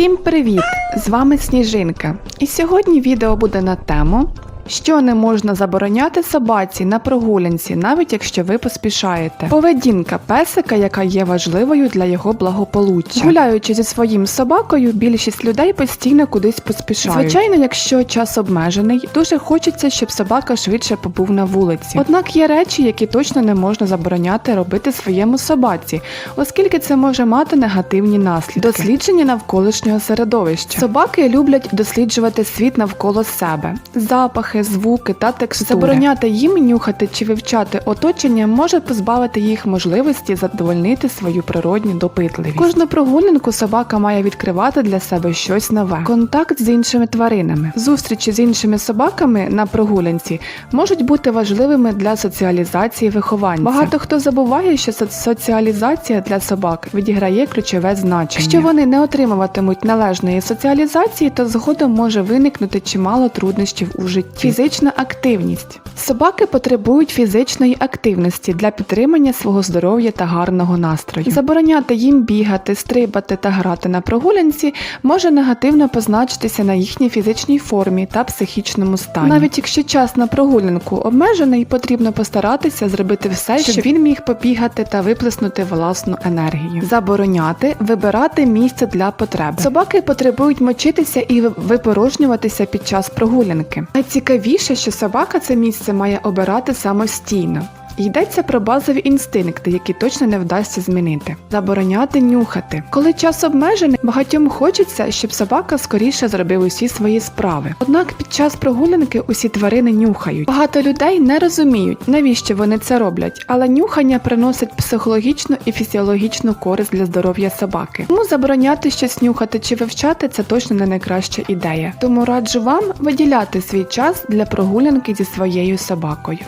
Всім привіт! З вами Сніжинка. І сьогодні відео буде на тему, що не можна забороняти собаці на прогулянці, навіть якщо ви поспішаєте. Поведінка песика, яка є важливою для його благополуччя. Гуляючи зі своїм собакою, більшість людей постійно кудись поспішають. Звичайно, якщо час обмежений, дуже хочеться, щоб собака швидше побув на вулиці. Однак є речі, які точно не можна забороняти робити своєму собаці, оскільки це може мати негативні наслідки. Дослідження навколишнього середовища. Собаки люблять досліджувати світ навколо себе, запахи, звуки та текстури. Забороняти їм нюхати чи вивчати оточення може позбавити їх можливості задовольнити свою природню допитливість. Кожну прогулянку собака має відкривати для себе щось нове. Контакт з іншими тваринами. Зустрічі з іншими собаками на прогулянці можуть бути важливими для соціалізації вихованця. Багато хто забуває, що соціалізація для собак відіграє ключове значення. Якщо вони не отримуватимуть належної соціалізації, то згодом може виникнути чимало труднощів у житті. Фізична активність. Собаки потребують фізичної активності для підтримання свого здоров'я та гарного настрою. Забороняти їм бігати, стрибати та грати на прогулянці може негативно позначитися на їхній фізичній формі та психічному стані. Навіть якщо час на прогулянку обмежений, потрібно постаратися зробити все, щоб він міг побігати та виплеснути власну енергію. Забороняти вибирати місце для потреб. Собаки потребують мочитися і випорожнюватися під час прогулянки. Найцікавіше, що собака це місце має обирати самостійно. Йдеться про базові інстинкти, які точно не вдасться змінити. Забороняти нюхати. Коли час обмежений, багатьом хочеться, щоб собака скоріше зробив усі свої справи. Однак під час прогулянки усі тварини нюхають. Багато людей не розуміють, навіщо вони це роблять, але нюхання приносить психологічну і фізіологічну користь для здоров'я собаки. Тому забороняти щось нюхати чи вивчати це точно не найкраща ідея. Тому раджу вам виділяти свій час для прогулянки зі своєю собакою.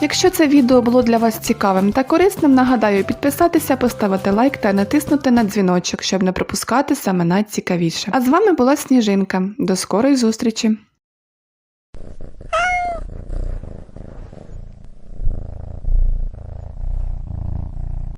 Якщо це відео було для вас цікавим та корисним, нагадаю підписатися, поставити лайк та натиснути на дзвіночок, щоб не пропускати саме найцікавіше. А з вами була Сніжинка. До скорої зустрічі!